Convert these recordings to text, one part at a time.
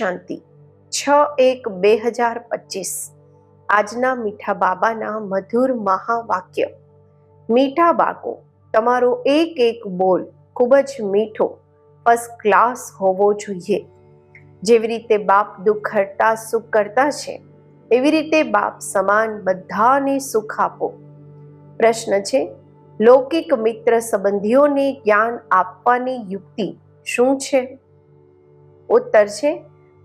શાંતિ. છ એક બે હજાર પચીસ. આજના મીઠા બાબાના મધુર મહાવાક્ય. મીઠા બાકો તમારો એક એક બોલ ખૂબ જ મીઠો ફર્સ્ટ ક્લાસ હોવો જોઈએ. જેવી રીતે બાપ દુઃખ હરતા સુખ કરતા છે, એવી રીતે બાપ સમાન બધાને સુખ આપો. પ્રશ્ન છે, લૌકિક મિત્ર સંબંધીઓને જ્ઞાન આપવાની યુક્તિ શું છે? ઉત્તર છે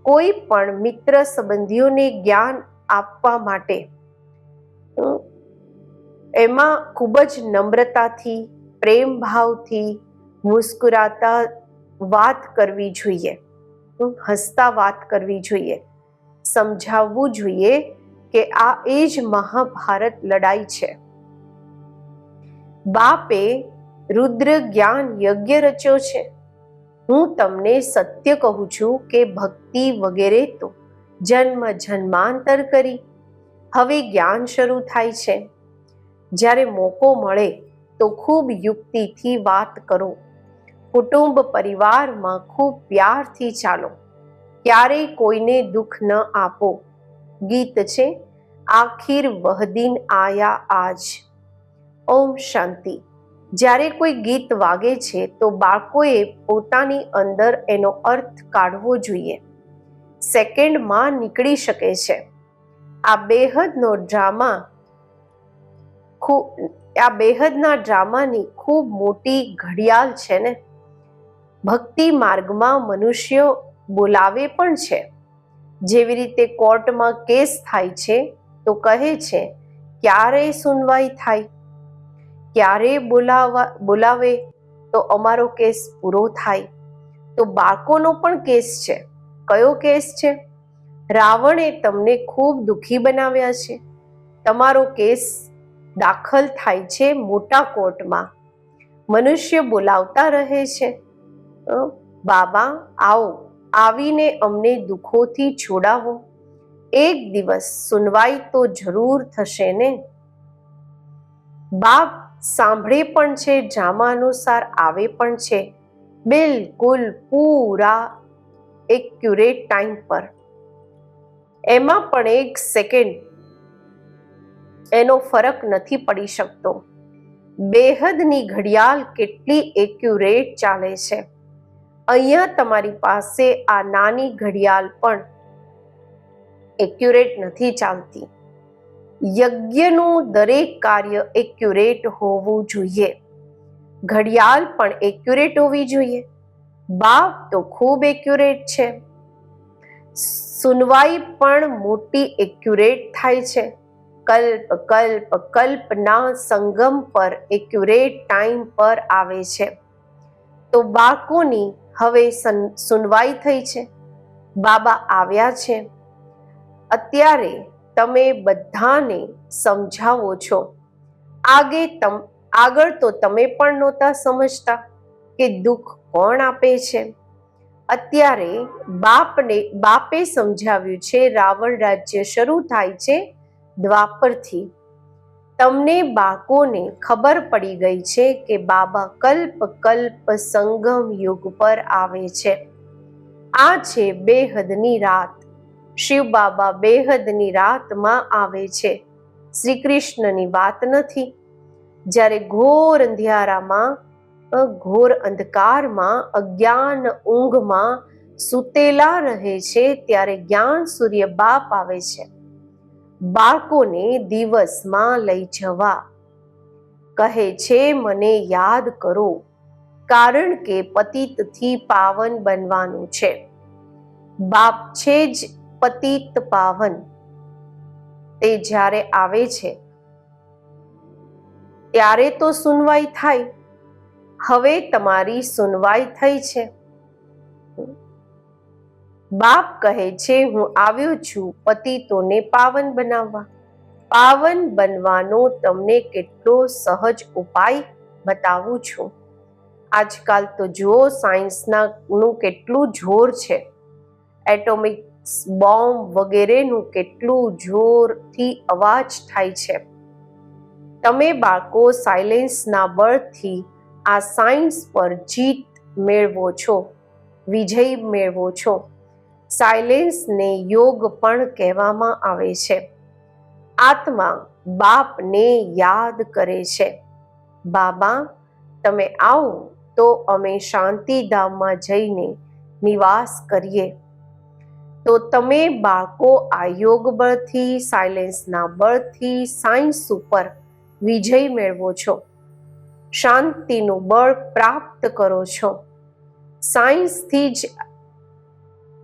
કોઈ પણ મિત્ર સંબંધીઓને જ્ઞાન આપવા માટે એમાં ખૂબ જ નમ્રતાથી પ્રેમ ભાવથી મુસ્કુરાતા વાત કરવી જોઈએ હસતા વાત કરવી જોઈએ. સમજાવવું જોઈએ કે આ એ જ મહાભારત લડાઈ છે. બાપે રુદ્ર જ્ઞાન યજ્ઞ રચ્યો છે. હું તમને સત્ય કહું છું કે ભક્તિ વગેરે તો જન્મ જન્માંતર કરી. હવે જ્ઞાન શરૂ થાય છે. જ્યારે મોકો મળે તો ખૂબ યુક્તિથી વાત કરો. કુટુંબ પરિવારમાં ખૂબ પ્યારથી ચાલો. ક્યારેય કોઈને દુઃખ ન આપો. ગીત છે, આખીર વહદીન આયા આજ. ઓમ શાંતિ. જ્યારે કોઈ ગીત વાગે છે તો બાળકોએ પોતાની અંદર એનો અર્થ કાઢવો જોઈએ. સેકન્ડમાં નીકળી શકે છે. આ બેહદનો ડ્રામા ખૂબ આ બેહદના ડ્રામાની ખૂબ મોટી ઘડિયાળ છે ને. ભક્તિ માર્ગમાં મનુષ્યો બોલાવે પણ છે. જેવી રીતે કોર્ટમાં કેસ થાય છે તો કહે છે ક્યારે સુનવાઈ થાય. ક્યારે બોલાવા, બોલાવે તો અમારો કેસ પૂરો થાય. તો બાળકોનો પણ કેસ છે. કયો કેસ છે? રાવણે તમને ખૂબ દુઃખી બનાવ્યા છે. તમારો કેસ દાખલ થાય છે મોટા કોર્ટમાં. મનુષ્ય બોલાવતા રહે છે. બાબા, આવો, આવીને અમને દુઃખોથી છોડાવો. એક દિવસ સુનવાઈ તો જરૂર થશે ને? બાપ સાંભળે પણ છે ડ્રામા અનુસાર આવે પણ છે. બિલકુલ પૂરા એક્યુરેટ ટાઈમ પર. એમાં પણ એક સેકન્ડ. એનો ફરક નથી પડી શકતો. બેહદની ઘડિયાળ કેટલી એક્યુરેટ ચાલે છે. અહીંયા તમારી પાસે આ નાની ઘડિયાળ પણ એક્યુરેટ નથી ચાલતી. યજ્ઞનું દરેક કાર્ય એક્યુરેટ હોવું જોઈએ. ઘડિયાળ પણ એક્યુરેટ હોવી જોઈએ. બાપ તો ખૂબ એક્યુરેટ છે. સુનવાઈ પણ મોટી એક્યુરેટ થાય છે. કલ્પ કલ્પ, કલ્પના સંગમ પર એક્યુરેટ ટાઈમ પર આવે છે. તો બાળકોની હવે સન- સુનવાઈ થઈ છે. બાબા આવ્યા છે. અત્યારે તમે બધાને સમજાવો છો. આગે તમ, આગળ તો તમે પણ નહોતા સમજતા કે દુઃખ કોણ આપે છે. અત્યારે બાપને, બાપે સમજાવ્યું છે, રાવણ રાજ્ય શરૂ થાય છે દ્વાપરથી. તમને બાકોને ખબર પડી ગઈ છે કે બાબા કલ્પ કલ્પ સંગમ યુગ પર આવે છે. આ છે બેહદની રાત. શિવ બાબા બેહદની રાતમાં આવે છે. શ્રી કૃષ્ણની વાત નથી. જ્યારે ઘોર અંધિયારામાં ઘોર અંધકારમાં, અજ્ઞાન ઊંઘમાં સૂતેલા રહે છે, ત્યારે જ્ઞાન સૂર્ય બાપ આવે છે. બાળકોને દિવસમાં લઈ જવા. કહે છે, મને યાદ કરો, કારણ કે પતિતથી પાવન બનવાનું છે. બાપ છે જ પતિત પાવન. તે જ્યારે આવે છે, ત્યારે તો સુનવાઈ થાય. હવે તમારી સુનવાઈ થઈ છે. બાપ કહે છે, હું આવ્યો છું પતિતોને પાવન બનાવવા. પાવન બનવાનો તમને કેટલો સહજ ઉપાય બતાવું છું. આજકાલ તો જુઓ, સાયન્સના નું કેટલું જોર છે. એટોમિક બોમ્બ વગેરેનું કેટલું જોરથી અવાજ થાય છે. તમે બાળકો સાયલેન્સના બળથી આ સાયન્સ પર જીત મેળવો છો, વિજય મેળવો છો. સાયલેન્સને યોગ પણ કહેવામાં આવે છે. આત્મા બાપને યાદ કરે છે. બાબા, તમે આવો તો અમે શાંતિધામમાં જઈને નિવાસ કરીએ. તો તમે બાળકો આ યોગ બળથી, સાયલેન્સના બળથી, સાયન્સ ઉપર વિજય મેળવો છો. શાંતિનું બળ પ્રાપ્ત કરો છો. સાયન્સથી જ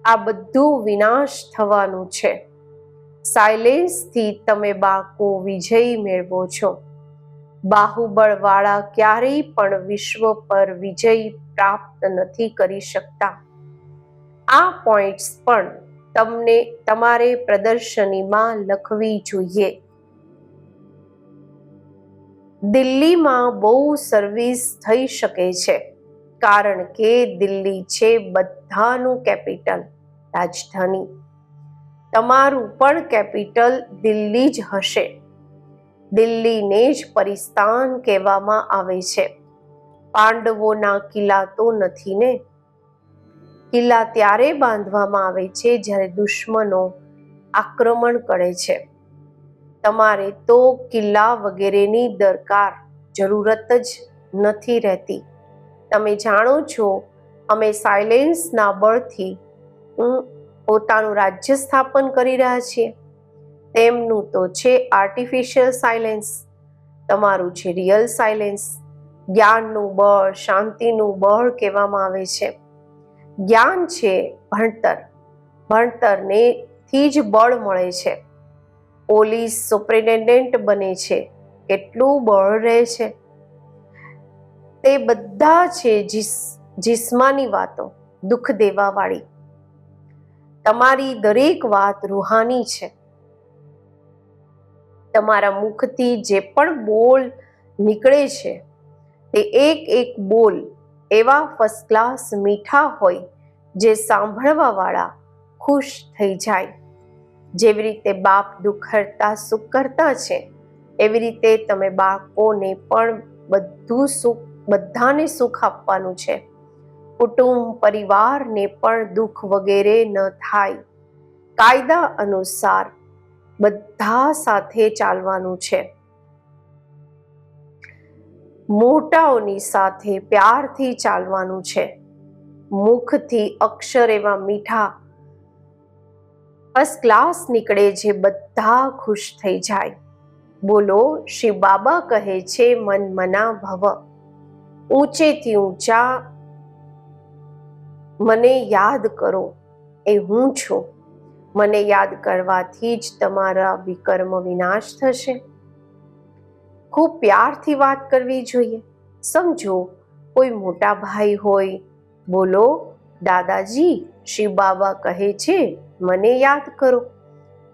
આ બધું વિનાશ થવાનું છે. સાયલેન્સથી તમે બાળકો વિજય મેળવો છો. બાહુબળવાળા ક્યારેય પણ વિશ્વ પર વિજય પ્રાપ્ત નથી કરી શકતા. આ પોઈન્ટ્સ પણ તમને તમારે પ્રદર્શનીમાં લખવી જોઈએ. દિલ્હીમાં બહુ સર્વિસ થઈ શકે છે, કારણ કે દિલ્હી છે બધાનું કેપિટલ, રાજધાની. તમારું પણ કેપિટલ દિલ્હી જ હશે. દિલ્હીને જ પરિસ્તાન કહેવામાં આવે છે. પાંડવોના કિલ્લા તો નથી ને? કિલ્લા ત્યારે બાંધવામાં આવે છે જ્યારે દુશ્મનો આક્રમણ કરે છે. તમારે તો કિલ્લા વગેરેની દરકાર જરૂરત જ નથી રહેતી. તમે જાણો છો, અમે સાયલેન્સના બળથી પોતાનું રાજ્ય સ્થાપન કરી રહ્યા છીએ. તેમનું તો છે આર્ટિફિશિયલ સાયલેન્સ તમારું છે રિયલ સાયલેન્સ જ્ઞાનનું બળ, શાંતિનું બળ કહેવામાં આવે છે. જ્ઞાન છે ભણતર. ભણતરને થી જ બળ મળે છે. પોલીસ સુપ્રિન્ટેન્ડન્ટ બને છે. કેટલું બળ રહે છે. તે બધા છે જિસ્માની વાતો, દુઃખ દેવાવાળી. તમારી દરેક વાત રૂહાની છે. તમારા મુખથી જે પણ બોલ નીકળે છે, તે એક એક બોલ એવા ફર્સ્ટ ક્લાસ મીઠા હોય જે સાંભળવાવાળા ખુશ થઈ જાય. જેવી રીતે બાપ દુઃખ સુખ કરતા છે, એવી રીતે તમે બાળકોને પણ બધું સુખ, બધાને સુખ આપવાનું છે. કુટુંબ, પરિવારને પણ દુઃખ વગેરે ન થાય. કાયદા અનુસાર બધા સાથે ચાલવાનું છે. મોટાઓની સાથે પ્યારથી ચાલવાનું છે. મુખથી અક્ષર એવા મીઠા ફર્સ્ટ ક્લાસ નીકળે જે બધા ખુશ થઈ જાય. બોલો શ્રી બાબા કહે છે, મન મના ભવ ઊંચેથી ઊંચા મને યાદ કરો, એ હું છું. મને યાદ કરવાથી જ તમારા વિકર્મ વિનાશ થશે. ખૂબ પ્યારથી વાત કરવી જોઈએ. સમજો, કોઈ મોટા ભાઈ હોય. બોલો, દાદાજી શિવ બાબા કહે છે, મને યાદ કરો.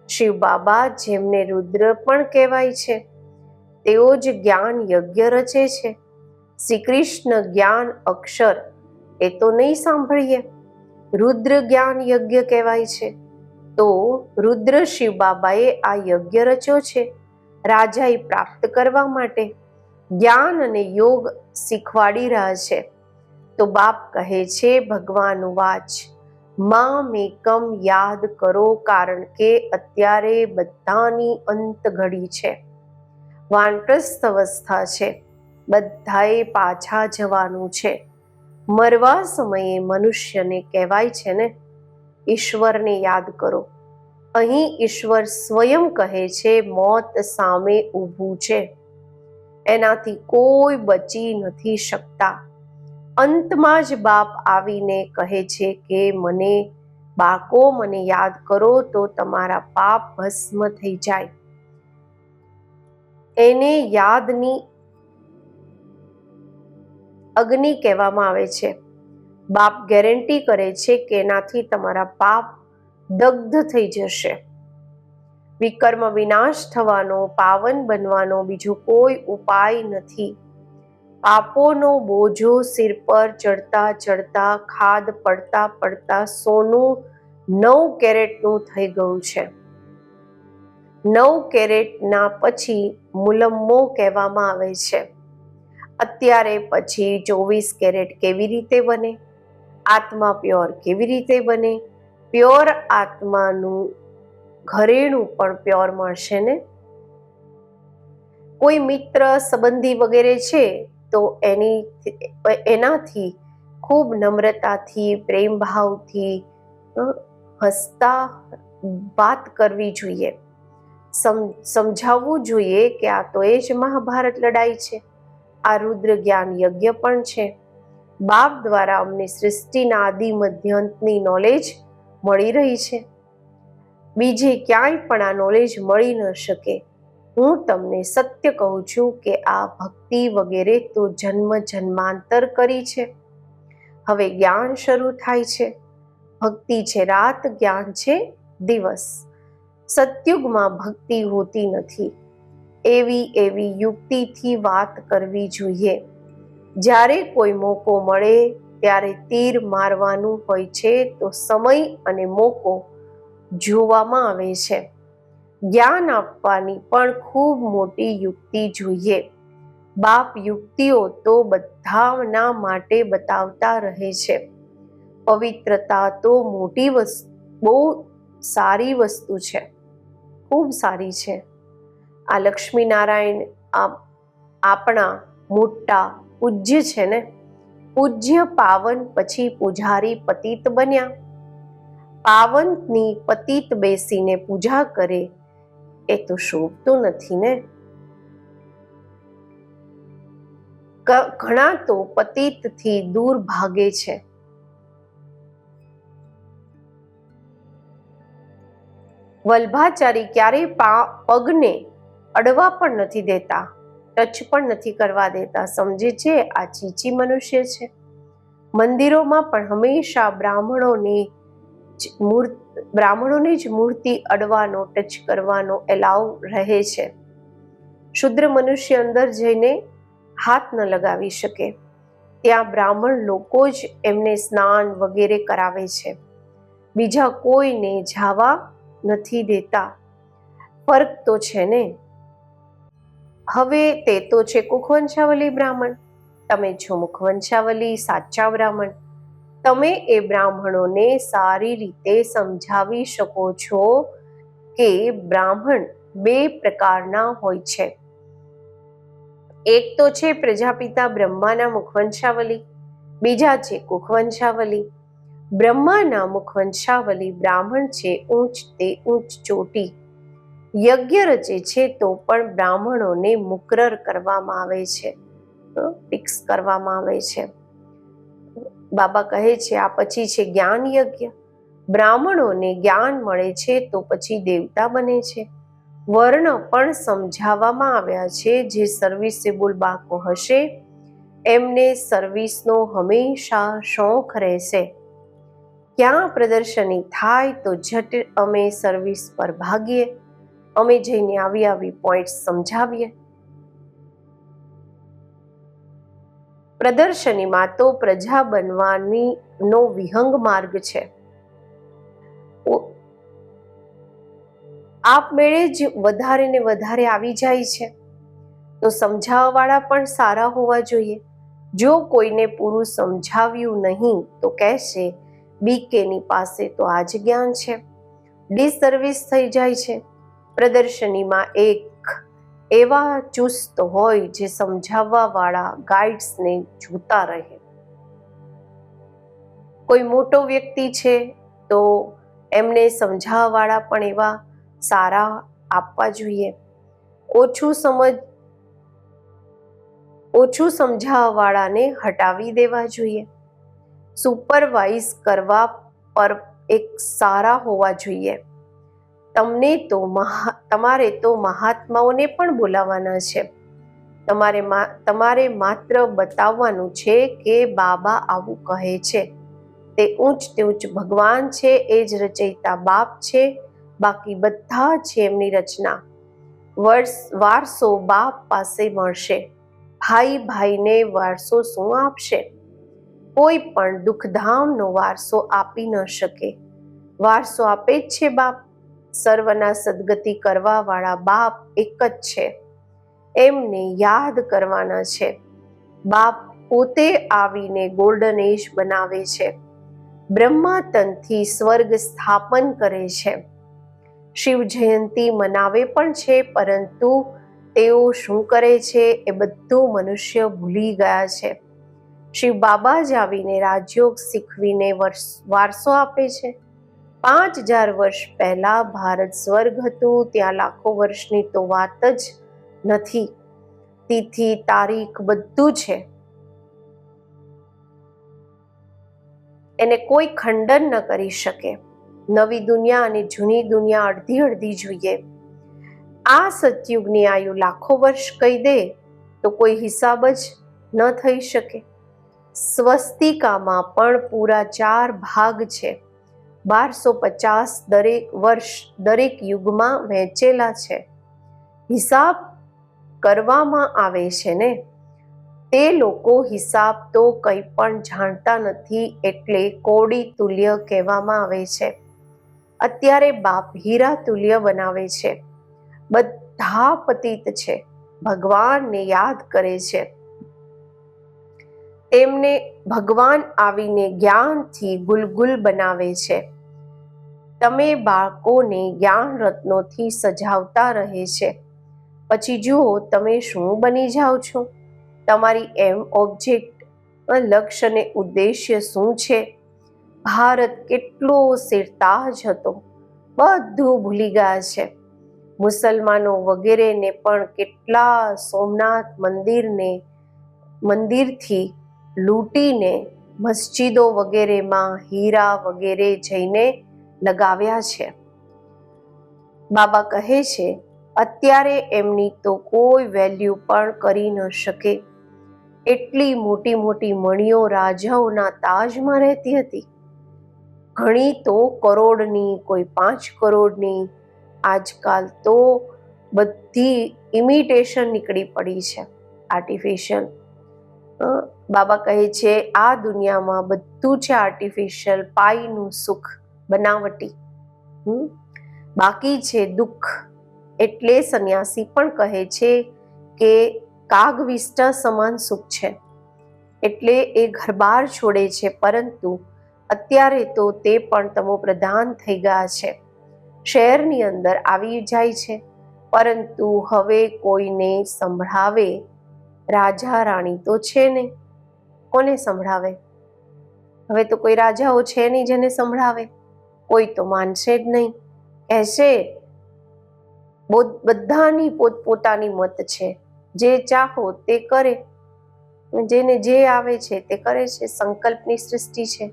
શિવ બાબા જેમને રુદ્ર પણ કહેવાય છે, તેઓ જ જ્ઞાન યજ્ઞ રચે છે. શ્રી કૃષ્ણ જ્ઞાન અક્ષર, એ તો નહીં સાંભળીએ. રુદ્ર જ્ઞાન યજ્ઞ કહેવાય છે. તો રુદ્ર શિવ બાબાએ આ યજ્ઞ રચ્યો છે. રાજાએ પ્રાપ્ત કરવા માટે જ્ઞાન અને યોગ શીખવાડી રહ્યા છે. તો બાપ કહે છે, ભગવાન વાચ, માં મેકમ યાદ કરો કારણ કે અત્યારે બધાની અંત ઘડી છે. વાનપ્રસ્થ અવસ્થા છે. બધાએ પાછા જવાનું છે. મરવા સમયે મનુષ્યને કહેવાય છે ને, ઈશ્વરને યાદ કરો. અહીં ઈશ્વર સ્વયં કહે છે, મોત સામે ઊભું છે. એનાથી કોઈ બચી નથી શકતા. અંતમાં જ બાપ આવીને કહે છે કે, મને બાકો મને યાદ કરો તો તમારા પાપ ભસ્મ થઈ જાય. એને યાદની અગ્નિ કહેવામાં આવે છે. બાપ ગેરંટી કરે છે કે એનાથી તમારા પાપ દગ્ધ થઈ જશે. વિકર્મ વિનાશ થવાનો, પાવન બનવાનો બીજો કોઈ ઉપાય નથી. પાપોનો બોજો સિર પર ચડતા ચડતા, ખાદ પડતા પડતા સોનું નવ કેરેટનું થઈ ગયું છે. નવ કેરેટના પછી મુલમ્મો કહેવામાં આવે છે. અત્યારે પછી ચોવીસ કેરેટ કેવી રીતે બને? આત્મા પ્યોર કેવી રીતે બને? પ્યોર આત્માનું ઘરેણું પણ પ્યોર મળશે ને? કોઈ મિત્ર, સંબંધી વગેરે છે તો એની, એનાથી ખૂબ નમ્રતાથી પ્રેમ ભાવથી હસતા વાત કરવી જોઈએ. સમ, સમજાવવું જોઈએ કે આ તો એ જ મહાભારત લડાઈ છે. આ રુદ્ર જ્ઞાન યજ્ઞ પણ છે. બાપ દ્વારા અમને સૃષ્ટિના આદિ મધ્યંતની નોલેજ મળી રહી છે. બીજે ક્યાંય પણ આ નોલેજ મળી ન શકે. હું તમને સત્ય કહું છું કે આ ભક્તિ વગેરે તો જન્મ જન્માંતર કરી છે. હવે જ્ઞાન શરૂ થાય છે. ભક્તિ છે રાત જ્ઞાન છે, દિવસ. સતયુગમાં ભક્તિ હોતી નથી. એવી એવી યુક્તિથી વાત કરવી જોઈએ. જ્યારે કોઈ મોકો મળે ત્યારે તીર મારવાનું હોય છે તો સમય અને મોકો જોવામાં આવે છે. જ્ઞાન આપવાની પણ ખૂબ મોટી યુક્તિ જોઈએ. બાપ યુક્તિઓ તો બધાના માટે બતાવતા રહે છે. પવિત્રતા તો મોટી વસ્તુ બહુ સારી વસ્તુ છે. ખૂબ સારી છે. આ લક્ષ્મીનારાયણ આપણા મોટા પૂજ્ય છે ને? પૂજ્ય પાવન પછી પૂજારી પતિત બન્યા. પાવનની પતિત બેસીને પૂજા કરે, એ તો શોભતું નથી ને. ઘણા તો પતિતથી દૂર ભાગે છે. વલ્ભાચારી ક્યારેય પગને અડવા પણ નથી દેતા. ટચ પણ નથી કરવા દેતા. સમજે છે, આ ચીચી મનુષ્ય છે. મંદિરોમાં પણ હંમેશા બ્રાહ્મણોની બ્રાહ્મણોની જ મૂર્તિ અડવાનો, ટચ કરવાનો એલાવ રહે છે. શુદ્ર મનુષ્ય અંદર જઈને હાથ ન લગાવી શકે. ત્યાં બ્રાહ્મણ લોકો જ એમને સ્નાન વગેરે કરાવે છે. બીજા કોઈને જાવા નથી દેતા. ફરક તો છે ને? હવે તે તો છે કુખવંશાવલી બ્રાહ્મણ. તમે છો મુખવંશાવલી, સાચા બ્રાહ્મણ. તમે એ બ્રાહ્મણોને સારી રીતે સમજાવી શકો છો કે બ્રાહ્મણ બે પ્રકારના હોય છે. એક તો છે પ્રજાપિતા બ્રહ્માના મુખવંશાવલી, બીજા છે કુખવંશાવલી બ્રહ્માના મુખવંશાવલી બ્રાહ્મણ છે ઊંચ તે ઊંચ ચોટી. યજ્ઞ રચે છે તો પણ બ્રાહ્મણોને મુકરર કરવામાં આવે છે. ફિક્સ કરવામાં આવે છે. બાબા કહે છે, આ પછી છે જ્ઞાન યજ્ઞ. બ્રાહ્મણોને જ્ઞાન મળે છે તો પછી દેવતા બને છે. વર્ણ પણ સમજાવવામાં આવ્યા છે જે સર્વિસેબલ બાકો હશે, એમને સર્વિસનો હંમેશા શોખ રહેશે. ક્યાં પ્રદર્શની થાય તો ઝટ અમે સર્વિસ પર ભાગીએ. અમે જઈને આવી આવી પોઈન્ટ સમજાવીએ. પ્રદર્શનીમાં તો પ્રજા બનવાની નો વિહંગ માર્ગ છે. આપમેળે જ વધારે ને વધારે આવી જાય છે. તો સમજાવવાવાળા પણ સારા હોવા જોઈએ. જો કોઈને પૂરું સમજાવ્યું નહીં, તો કહેશે બીકેની પાસે તો આ જ જ્ઞાન છે. ડિસર્વિસ થઈ જાય છે. પ્રદર્શનીમાં એક એવા ચુસ્ત હોય જે સમજાવવાવાળા ગાઈડ્સને જોતા રહે. કોઈ મોટો વ્યક્તિ છે તો એમને સમજાવવાવાળા પણ એવા સારા આપવા જોઈએ. ઓછું સમજ, ઓછું સમજાવવાળાને હટાવી દેવા જોઈએ. સુપરવાઇઝ કરવા પર એક સારા હોવા જોઈએ. તમને તો મહા, તમારે તો મહાત્માઓને પણ બોલાવવાના છે. તમારે તમારે માત્ર બતાવવાનું છે કે બાબા આવું કહે છે. તે ઊંચ તે ઊંચ ભગવાન છે, એ જ રચયિતા બાપ છે, બાકી બધા છે એમની રચના. વર્ષ, વારસો બાપ પાસે મળશે. ભાઈ ભાઈને વારસો શું આપશે? કોઈ પણ દુઃખધામનો વારસો આપી ન શકે. વારસો આપે જ છે બાપ. સર્વના સદગતિ કરવાવાળા બાપ એક જ છે. એમને યાદ કરવાના છે. બાપ પોતે આવીને ગોલ્ડન એજ બનાવે છે. બ્રહ્માતનથી સ્વર્ગ સ્થાપન કરે છે. શિવ જયંતિ મનાવે પણ છે, પરંતુ તેઓ શું કરે છે એ બધું મનુષ્ય ભૂલી ગયા છે. શિવ બાબા જ આવીને રાજયોગ શીખવીને વારસો આપે છે. પાંચ હજાર વર્ષ પહેલા ભારત સ્વર્ગ હતું, ત્યાં લાખો વર્ષની તો વાત જ નથી. તિથિ, તારીખ બધું છે. એને કોઈ ખંડન ન કરી શકે. નવી દુનિયા અને જૂની દુનિયા અડધી અડધી જોઈએ. આ સતયુગની આયુ લાખો વર્ષ કહી દે તો કોઈ હિસાબ જ ન થઈ શકે. સ્વસ્તિકામાં પણ પૂરા ચાર ભાગ છે. બારસો પચાસ દરેક વર્ષ દરેક યુગમાં વહેંચેલા છે. હિસાબ કરવામાં આવે છે ને? તે લોકો હિસાબ તો કંઈ પણ જાણતા નથી એટલે કોડી તુલ્ય કહેવામાં આવે છે. અત્યારે બાપ હીરા તુલ્ય બનાવે છે. બધા પતિત છે. ભગવાનને યાદ કરે છે. તેમને ભગવાન આવીને જ્ઞાનથી ગુલગુલ બનાવે છે. તમે બાળકોને જ્ઞાન રત્નોથી સજાવતા રહે છે. પછી જુઓ તમે શું બની જાઓ છો? તમારી એમ ઓબ્જેક્ટ લક્ષ્ય અને ઉદ્દેશ્ય શું છે? ભારત કેટલો સિરતાજ હતો. બધું ભૂલી ગયા છે. મુસલમાનો વગેરેને પણ કેટલા સોમનાથ મંદિરને, મંદિરથી લૂંટીને મસ્જિદો વગેરેમાં હીરા વગેરે જઈને લગાવ્યા છે. બાબા કહે છે, અત્યારે એમની તો કોઈ વેલ્યુ પણ કરી ન શકે. એટલી મોટી મોટી મણીઓ રાજાઓના તાજમાં રહેતી હતી. ઘણી તો કરોડની, કોઈ પાંચ કરોડની, આજકાલ તો બધી ઇમિટેશન નીકળી પડી છે આર્ટિફિશિયલ બાબા કહે છે, આ દુનિયામાં બધું છે આર્ટિફિશિયલ પાઈનું સુખ, બનાવટી. બાકી છે દુઃખ. એટલે સંન્યાસી પણ કહે છે કે કાગવિષ્ટા સમાન સુખ છે. એટલે એ ઘરબાર છોડે છે, પરંતુ અત્યારે તો તે પણ તમો પ્રધાન થઈ ગયા છે. શહેરની અંદર આવી જાય છે, પરંતુ હવે કોઈને સંભળાવે રાજા રાણી તો છે નહીં કોને સંભળાવે? હવે તો કોઈ રાજાઓ છે નહીં જેને સંભળાવે. કોઈ તો માનશે જ નહીં. કહેશે બધાની પોતપોતાની મત છે. જે ચાહો તે કરે. જેને જે આવે છે તે કરે છે. સંકલ્પની સૃષ્ટિ છે.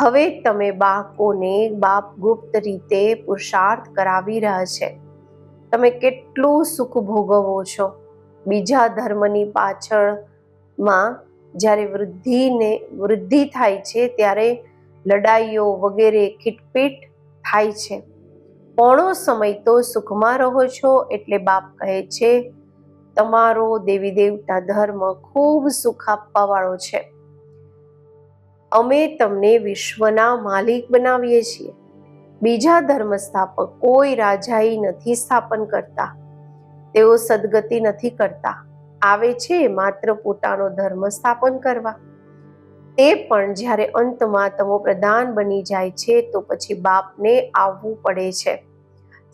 હવે તમે બાળકોને બાપ ગુપ્ત રીતે પુરુષાર્થ કરાવી રહ્યા છે. તમે કેટલું સુખ ભોગવો છો. બીજા ધર્મની પાછળમાં જ્યારે વૃદ્ધિને, વૃદ્ધિ થાય છે ત્યારે લડાઈઓ વગેરે ખીટપીટ થાય છે. પોણો સમય તો સુખમાં રહો છો એટલે બાપ કહે છે, તમારો દેવી દેવતા ધર્મ ખૂબ સુખ આપવા વાળો છે. અમે તમને વિશ્વના માલિક બનાવીએ છીએ. બીજા ધર્મ સ્થાપક કોઈ રાજાઈ નથી સ્થાપન કરતા. તેઓ સદગતિ નથી કરતા. આવે છે માત્ર પોતાનો ધર્મ સ્થાપન કરવા. તે પણ જ્યારે અંતમાં તમો પ્રધાન બની જાય છે તો પછી બાપને આવવું પડે છે.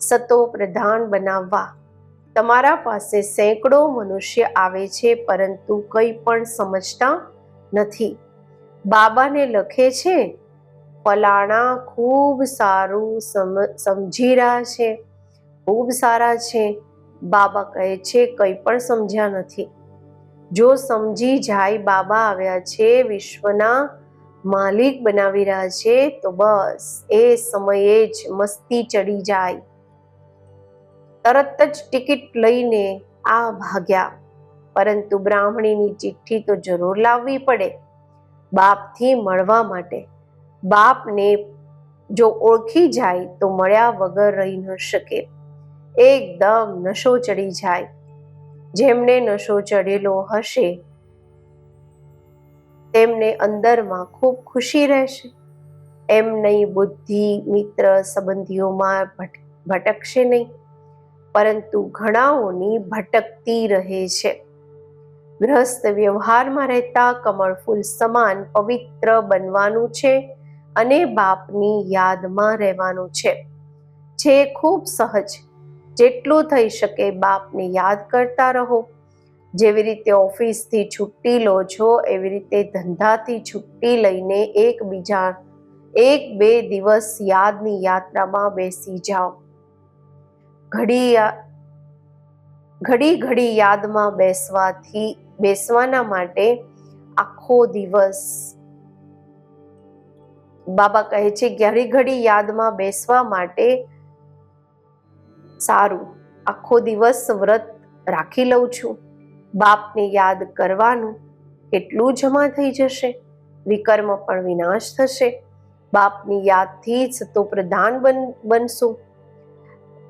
સતો પ્રધાન બનાવવા. તમારા પાસે સેંકડો મનુષ્ય આવે છે પરંતુ કંઈ પણ સમજતા નથી. બાબાને લખે છે, ફલાણા ખૂબ સારું સમજી રહ્યા છે, ખૂબ સારા છે. બાબા કહે છે, કંઈ પણ સમજ્યા નથી. જો સમજી જાય બાબા આવ્યા છે, વિશ્વના માલિક બનાવી રહ્યા છે, તો બસ, એ સમયે જ મસ્તી ચડી જાય. તરત જ ટિકિટ લઈને આ ભાગ્યા. પરંતુ બ્રાહ્મણીની ચિઠ્ઠી તો જરૂર લાવવી પડે, બાપથી મળવા માટે. બાપને જો ઓળખી જાય, તો મળ્યા વગર રહી ન શકે. એકદમ નશો ચડી જાય. જેમને નશો ચડેલો હશે, તેમને અંદરમાં ખૂબ ખુશી રહેશે. એમ નહીં બુદ્ધિ મિત્ર સંબંધીઓમાં ભટકશે નહીં, પરંતુ ઘણાઓની ભટકતી રહે છે. ગ્રસ્ત વ્યવહારમાં રહેતા કમળફૂલ સમાન પવિત્ર બનવાનું છે અને બાપની યાદમાં રહેવાનું છે, જે ખૂબ સહજ જેટલું થઈ શકે બાપને યાદ કરતા રહો. જેવી રીતે ઓફિસથી છુટ્ટી લો છો, એવી રીતે ધંધાથી છુટ્ટી લઈને એકબીજા, એક બે દિવસ યાદની યાત્રામાં બેસી જાઓ. ઘડી ઘડી ઘડી યાદમાં બેસવાથી, બેસવાના માટે આખો દિવસ બાબા કહે છે, ઘડી ઘડી યાદમાં બેસવા માટે સારું. આખો દિવસ વ્રત રાખી લઉં છું. બાપને યાદ કરવાનું કેટલું જમા થઈ જશે. વિકર્મ પણ વિનાશ થશે. બાપની યાદથી જ તો પ્રધાન બન, બનશું.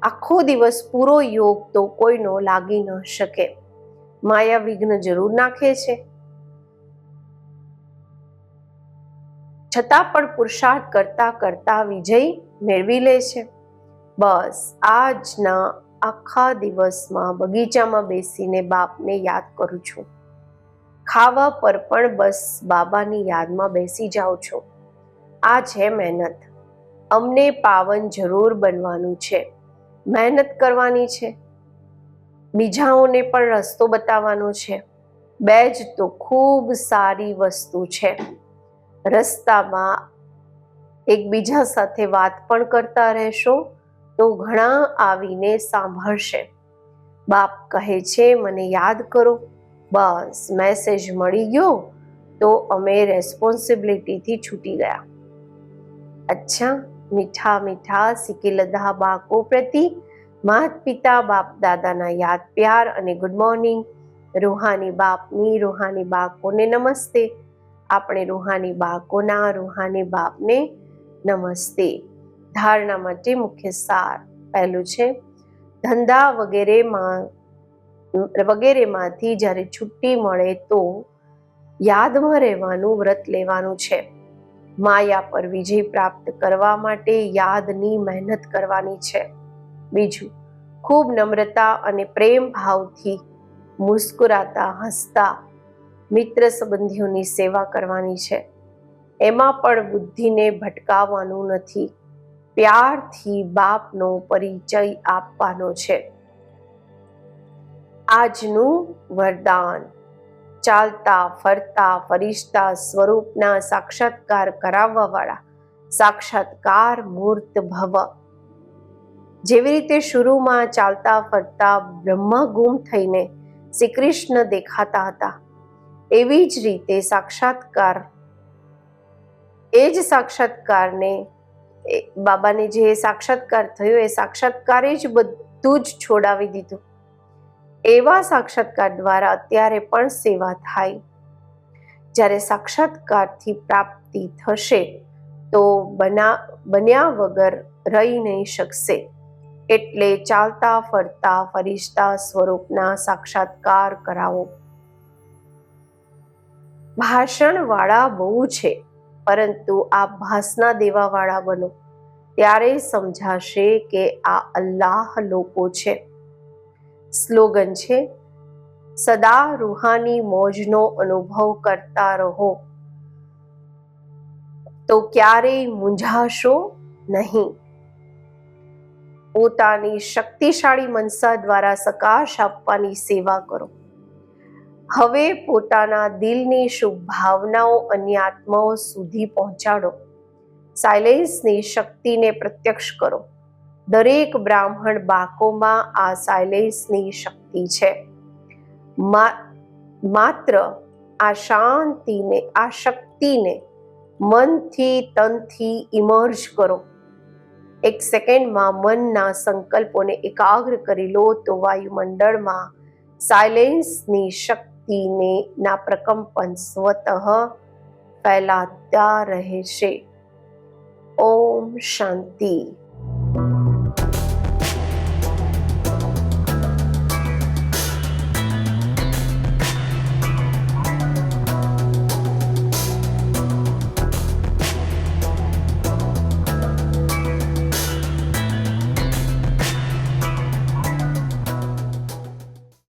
આખો દિવસ પૂરો યોગ તો કોઈનો લાગી ન શકે. માયા વિઘ્ન જરૂર નાખે છે. છતાં પણ પુરુષાર્થ કરતા કરતા વિજય મેળવી લે છે. બસ, આજના આખા દિવસમાં બગીચામાં બેસીને બાપને યાદ કરું છું. ખાવા પર પણ બસ બાબાની યાદમાં બેસી જાઉં છું. આ છે મહેનત. અમને પાવન જરૂર બનવાનું છે. મહેનત કરવાની છે. બીજાઓને પણ રસ્તો બતાવવાનો છે. બે જ તો ખૂબ સારી વસ્તુ છે. રસ્તામાં એકબીજા સાથે વાત પણ કરતા રહેશો તો ઘણા આવીને સાંભળશે. બાપ કહે છે, મને યાદ કરો. બસ મેસેજ મળી ગયો તો અમે રેસ્પોન્સિબિલિટીથી છૂટી ગયા. અચ્છા, મીઠા મીઠા સિકિલધા બાકો પ્રતિ માત પિતા બાપ દાદાના યાદ પ્યાર અને ગુડ મોર્નિંગ રૂહાની બાપની રૂહાની બાકોને નમસ્તે. આપણે રૂહાની બાકોના રૂહાની બાપને નમસ્તે. ધારણા માટે મુખ્ય સાર પહેલું છે. ધંધા વગેરેમાં, વગેરેમાંથી જ્યારે છુટ્ટી મળે તો યાદમાં રહેવાનું, વ્રત લેવાનું છે. માયા પર વિજય પ્રાપ્ત કરવા માટે યાદની મહેનત કરવાની છે. બીજું, ખૂબ નમ્રતા અને પ્રેમ ભાવથી મુસ્કુરાતા, હસતા મિત્ર સંબંધીઓની સેવા કરવાની છે. એમાં પણ બુદ્ધિને ભટકાવવાનું નથી. પ્યારથી બાપનો પરિચય આપવાનો છે. આજનું વરદાન. ચાલતા, ફરતા, ફરિશ્તા સ્વરૂપના સાક્ષાત્કાર કરાવવા વાળા સાક્ષાત્કાર મૂર્ત ભવ. જેવી રીતે શરૂમાં ચાલતા, ફરતા બ્રહ્મા ગુમ થઈને શ્રી કૃષ્ણ દેખાતા હતા, એવી જ રીતે સાક્ષાત્કાર, એ જ સાક્ષાત્કારને બાબાને જે સાક્ષાત્કાર થયો એ સાક્ષાત્કારે જ બધું જ છોડાવી દીધું. એવા સાક્ષાત્કાર દ્વારા અત્યારે પણ સેવા થાય. જ્યારે સાક્ષાત્કારથી પ્રાપ્તિ થશે, તો બના, બન્યા વગર રહી નહીં શકશે. એટલે ચાલતા ફરતા ફરિશ્તા સ્વરૂપના સાક્ષાત્કાર કરાવો. ભાષણ વાળા બહુ છે. પરંતુ આ ભાસના દેવાવાળા બનો. ત્યારે સમજાશે કે આ અલ્લાહ લોકો છે. સ્લોગન છે, સદા રૂહાની મોજનો અનુભવ કરતા રહો. તો ક્યારેય મૂંઝાશો નહીં. પોતાની શક્તિશાળી મનસા દ્વારા સકાશ આપવાની સેવા કરો. હવે પોતાના દિલની શુભ ભાવનાઓ અન્ય આત્માઓ સુધી પહોંચાડો. સાયલેન્સની શક્તિને પ્રત્યક્ષ કરો. દરેક બ્રાહ્મણ બાકોમાં આ સાયલેન્સની શક્તિ છે. માત્ર આ શાંતિને, આ શક્તિને મનથી, તનથી ઇમર્જ કરો. એક સેકન્ડમાં મનના સંકલ્પોને એકાગ્ર કરી લો તો વાયુમંડળમાં સાયલેન્સની શક્તિને ના પ્રકંપન સ્વતઃ ફેલાતા રહેશે. ઓમ શાંતિ.